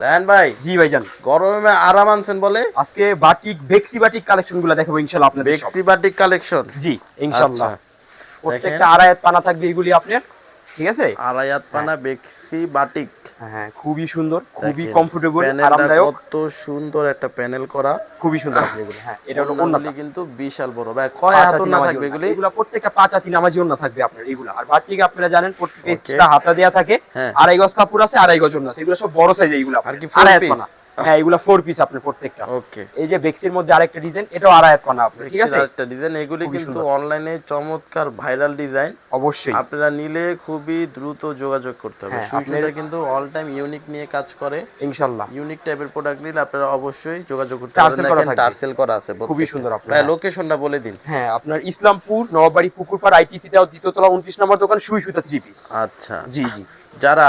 রায়হান ভাই। জি ভাইজান গরমে আরাম আনছেন বলে। আজকে বাটিক বেক্সি বাটিক কালেকশনগুলো দেখাবো ইনশাল্লাহ আপনাদের সব। বেক্সি বাটিক কালেকশন জি ইনশাল্লাহ আচ্ছা। প্রত্যেকটা আড়াই পানা থাকবে এগুলি আপনার ঠিক আছে? আড়াইয়াত পানা বেক্সি বাটিক। হ্যাঁ খুবই সুন্দর খুবই কমফোর্টেবল আরামদায়ক। কত সুন্দর একটা প্যানেল করা। খুবই সুন্দর এগুলো হ্যাঁ এটা হলো ওন্নাগুলি কিন্তু বিশাল বড়। ভাই কয় হাত না থাকবে এগুলি? এগুলো প্রত্যেকটা পাঁচ হাতি নামাজি অন্য থাকবে আপনার এগুলো। আর বাকি আপনারা জানেন প্রত্যেকটা হাতা দেয়া থাকে হ্যাঁ। আড়াই গজ কাপড় আছে আড়াই গজ অন্য আছে। এগুলো সব বড় সাইজ এগুলো। আর কি আড়াই হাত হ্যাঁ এগুলো ফোর পিস আপনার প্রত্যেকটা। ওকে এই যে বেক্সির মধ্যে আরেকটা ডিজাইন এটাও আড়াই হাত পানা আপনার ঠিক আছে? একটা ডিজাইন এগুলি কিন্তু অনলাইনে চমৎকার ভাইরাল ডিজাইন অবশ্যই। আপনারা নিলে খুবই দ্রুত যোগাযোগ করতে হবে। হ্যাঁ, কিন্তু অল টাইম ইউনিক নিয়ে কাজ করে। ইনশাল্লাহ ইউনিক টাইপের প্রোডাক্ট নিলে আপনারা অবশ্যই যোগাযোগ করতে পারবেন। টার্সেল করা আছে খুবই সুন্দর আপনার। ভাই লোকেশনটা বলে দিন। হ্যাঁ আপনার ইসলামপুর নবাবাড়ি পুকুরপাড় আইটিসিটাও দ্বিতীয় তলা উনত্রিশ নম্বর দোকান সুই সুতা থ্রি পিস আচ্ছা। জি জি। যারা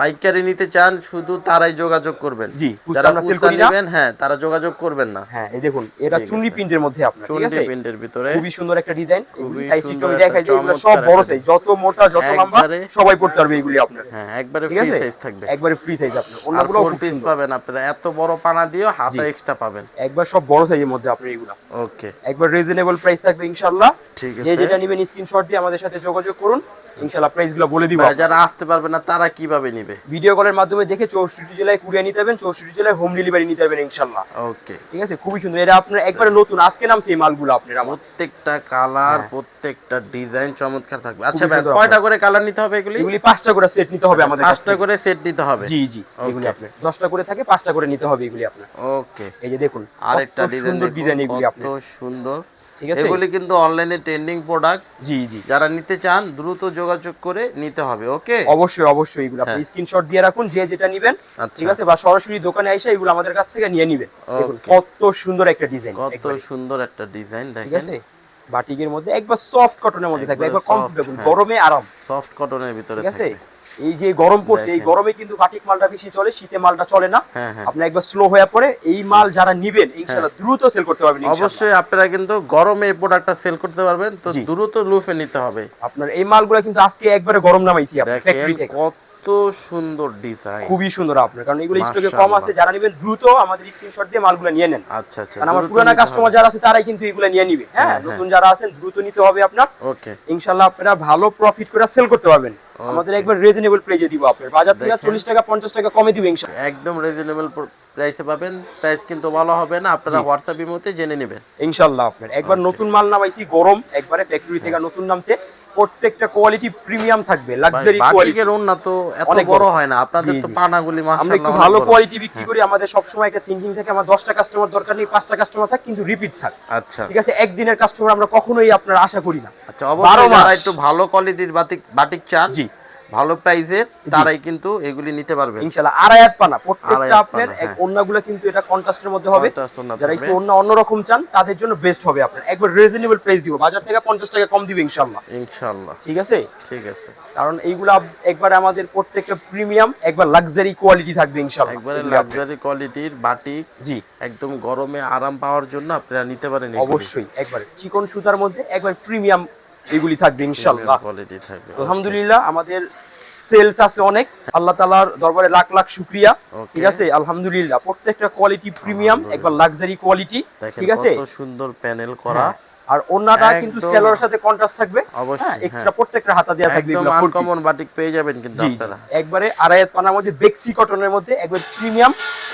পাইকারি নিতে চান শুধু তারাই যোগাযোগ করবেন। জি, যারা করি নেবেন হ্যাঁ তারা যোগাযোগ করবেন না। হ্যাঁ এই দেখুন এটা প্রিন্টের মধ্যে আপনার ঠিক আছে? প্রিন্টের ভিতরে। খুবই সুন্দর একটা ডিজাইন সাইজ একটা দেখাই এগুলো সব বড় সাইজ যত মোটা যত লম্বা সবাই পড়তে পারবে এগুলি আপনার। হ্যাঁ একবারে ফ্রি সাইজ থাকবে। একবারে ফ্রি সাইজ আপনার। অন্যগুলো খুব সুন্দর। পাবেন আপনারা। এত বড় পানা দিয়েও হাতা এক্সট্রা পাবেন। একবার সব বড় সাইজের মধ্যে এগুলো। ওকে একবার রিজনেবল প্রাইস থাকবে ইনশাআল্লাহ। ঠিক যে আছে। যেটা নেবেন স্ক্রিনশট দিয়ে আমাদের সাথে যোগাযোগ করুন। ইনশাআল্লাহ প্রাইসগুলো বলে দিব। যারা আসতে পারবে না তারা কীভাবে নিবে? ভিডিও কলের মাধ্যমে দেখে চৌষট্টি জেলায় কুড়িয়ে নিতে পারবেন চৌষট্টি জেলায় হোম ডেলিভারি নিতে পারবেন ইনশাআল্লাহ। ওকে ঠিক আছে? খুবই সুন্দর। এটা আপনার একবারে নতুন। আজকে নামছে এই মালগুলো আপনার প্রত্যেকটা কালার হ্যাঁ। প্রত্যেকটা ডিজাইন চমৎকার থাকবে। আচ্ছা ভাই কয়টা করে কালার নিতে হবে এগুলি? এগুলি পাঁচটা করে সেট নিতে হবে আমাদের পাঁচটা করে সেট নিতে হবে? জি জি এগুলি আপনার। দশটা করে থাকে পাঁচটা করে নিতে হবে এগুলি আপনার। ওকে এই যে দেখুন আরেকটা ডিজাইন ডিজাইন এগুলি আপনার। সুন্দর। ঠিক আছে? এগুলি কিন্তু অনলাইনে ট্রেন্ডিং প্রোডাক্ট জি জি। যারা নিতে চান দ্রুত যোগাযোগ করে নিতে হবে ওকে অবশ্যই অবশ্যই এগুলো আপনি হ্যাঁ। স্ক্রিনশট দিয়ে রাখুন যে যেটা নেবেন আচ্ছা। ঠিক আছে? বা সরাসরি দোকানে এসে এগুলো আমাদের কাছ থেকে নিয়ে নেবেন। কত সুন্দর একটা ডিজাইন কত সুন্দর একটা ডিজাইন দেখেন। ঠিক আছে? বাটিকের মধ্যে একবার সফট কটনের মধ্যে থাকবে একবার কমফোর্টেবল হ্যাঁ। গরমে আরাম। সফট কটনের ভিতরে ঠিক আছে? এই যে গরম পড়ছে এই গরমে কিন্তু বাটিক মালটা বেশি চলে শীতে মালটা চলে না। হ্যাঁ হ্যাঁ। আপনি একবার স্লো হয়ে পড়ে এই মাল যারা নিবেন ইনশাআল্লাহ দ্রুত সেল করতে পারবেন। অবশ্যই আপনারা কিন্তু গরমে এই প্রোডাক্টটা সেল করতে পারবেন তো। দ্রুত লুফে নিতে হবে। আপনার এই মালগুলো কিন্তু আজকে একবারে গরম নামাইছি দেখেন ফ্যাক্টরি থেকে। কত সুন্দর ডিজাইন খুবই সুন্দর আপনার কারণ এগুলো স্টকে কম আছে যারা নেবেন দ্রুত আমাদের স্ক্রিনশট দিয়ে মালগুলো নিয়ে নেন। আচ্ছা আচ্ছা কারণ আমার পুরানা কাস্টমার যারা আছে তারাই কিন্তু এগুলো নিয়ে নিবে। হ্যাঁ হ্যাঁ, নতুন যারা আছেন দ্রুত নিতে হবে আপনার। ওকে ইনশাআল্লাহ আপনারা ভালো প্রফিট করে সেল করতে পারবেন। আমাদের একবার রিজনেবল প্রাইসে দিব আপনার। বাজার থেকে দেখেন। চল্লিশ টাকা পঞ্চাশ টাকা কমে দিব ইনশাআল্লাহ। একদম রিজনেবল প্রাইসে পাবেন প্রাইস কিন্তু ভালো হবে না আপনারা। হোয়াটসঅ্যাপ ইমোতে জেনে নেবেন। ইনশাআল্লাহ আপনার। একবার নতুন মাল নামাইছি গরম একবারে ফ্যাক্টরি থেকে নতুন নামছে প্রত্যেকটা কোয়ালিটি প্রিমিয়াম থাকবে লাক্সারি কোয়ালিটি বাটিকের ওন্না তো এত বড়। হয় না আপনাদের তো। পানাগুলি আমরা একটু মাশাআল্লাহ ভালো অনেক বড়। কোয়ালিটি বিক্রি করি আমাদের সবসময় একটা থিঙ্কিং থাকে আমার দশটা কাস্টমার দরকার নেই পাঁচটা কাস্টমার থাক কিন্তু রিপিট থাক। আচ্ছা। ঠিক আছে একদিনের কাস্টমার আমরা কখনোই আপনার আশা করি না। আচ্ছা অবশ্যই যারা একটু ভালো কোয়ালিটির বাটিক বাটিক চান জি। ভালো প্রাইসের তারাই কিন্তু এগুলি নিতে ইনশাআল্লাহ আড়াই হাত পানা, এক হ্যাঁ। অন্যগুলো কিন্তু এটা কন্ট্রাস্টের মধ্যে হবে। যারা একটু অন্য অন্যরকম চান তাদের জন্য বেস্ট হবে আপনার। একবার রিজনেবল প্রাইস দিব। বাজার থেকে পঞ্চাশ টাকা কম দিব ইনশাআল্লাহ ইনশাআল্লাহ ঠিক আছে? ঠিক আছে। কারণ এইগুলা একবার আমাদের প্রত্যেকটা প্রিমিয়াম একবার লাক্সারি কোয়ালিটি থাকবে ইনশাআল্লাহ একবারে আপনার- লাক্সারি কোয়ালিটির বাটিক জি। একদম গরমে আরাম পাওয়ার জন্য আপনারা নিতে পারেন অবশ্যই একবার। চিকন সুতার মধ্যে একবার প্রিমিয়াম এগুলি থাকবে ইনশাআল্লাহ। কোয়ালিটি থাকবে আলহামদুলিল্লাহ আমাদের সেলস আছে অনেক। আল্লাহ তালার দরবারে লাখ লাখ শুক্রিয়া। ঠিক আছে? আলহামদুলিল্লাহ প্রত্যেকটা কোয়ালিটি প্রিমিয়াম একবার লাক্সারি কোয়ালিটি ঠিক আছে? সুন্দর প্যানেল করা। হ্যাঁ। আর অন্যটা কিন্তু সেলোর সাথে কন্ট্রাস্ট থাকবে। অবশ্যই, হ্যাঁ এক্সট্রা হ্যাঁ। প্রত্যেকটা হাতা দেওয়া থাকবে একদম আনকমন বাটিক পেয়ে যাবেন কিন্তু। আপনারা। একবারে আড়াইয়াত পানার মধ্যে বেক্সি কটনের মধ্যে একবার প্রিমিয়াম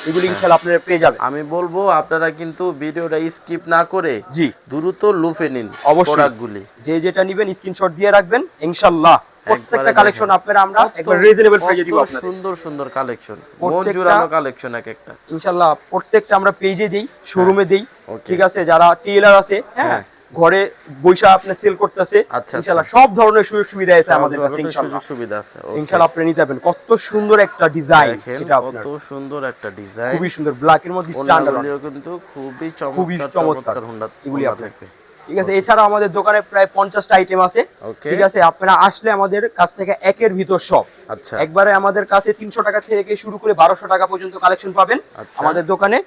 এগুলি। ইনশাআল্লাহ আপনারা পেয়ে যাবেন। আমি বলব আপনারা কিন্তু ভিডিওটা স্কিপ না করে জি। দ্রুত লুফে নিন অবশ্যই। প্রোডাক্টগুলি যে যেটা নেবেন স্ক্রিনশট দিয়ে রাখবেন ইনশাআল্লাহ। প্রত্যেকটা কালেকশন। আপনারা আমরা একবার রিজনেবল প্রাইসে দিব আপনাদের। সুন্দর সুন্দর কালেকশন মন জুড়ানো কালেকশন এক একটা। ইনশাআল্লাহ প্রত্যেকটা আমরা পেজে দেই শোরুমে দেই। ঠিক আছে যারা টেলার আছে হ্যাঁ হ্যাঁ। ঘরে বৈশা আপনি সেল করতেছে আচ্ছা, ইনশাআল্লাহ সব ধরনের সুযোগ সুবিধা আছে আমাদের কাছে ইনশাআল্লাহ। সুযোগ সুবিধা আছে ইনশাআল্লাহ আপনি নিতে পারবেন। কত সুন্দর একটা ডিজাইন এটা কত সুন্দর একটা ডিজাইন খুবই সুন্দর ব্ল্যাক এর মধ্যে স্ট্যান্ডার্ড কিন্তু খুবই খুবই চমৎকার চমৎকার। চমৎকার হুন্ডা এগুলি। থাকবে। ঠিক আছে এছাড়া আমাদের দোকানে প্রায় পঞ্চাশটা আইটেম আছে। ঠিক আছে আপনারা আসলে আমাদের কাছ থেকে একের ভিতর সব। আচ্ছা। একবারে আমাদের কাছে তিনশো টাকা থেকে শুরু করে বারোশো টাকা পর্যন্ত কালেকশন পাবেন আচ্ছা। আমাদের দোকানে।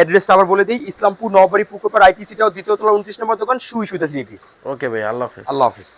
অ্যাড্রেসটা আবার বলে দিই ইসলামপুর নববাড়ি পুকুরপাড় আইটিসিটাও দ্বিতীয় তলা উনত্রিশ নম্বর দোকান সুই সুতা থ্রি পিস। ওকে ভাই আল্লাহ হাফিজ। আল্লাহ হাফিজ।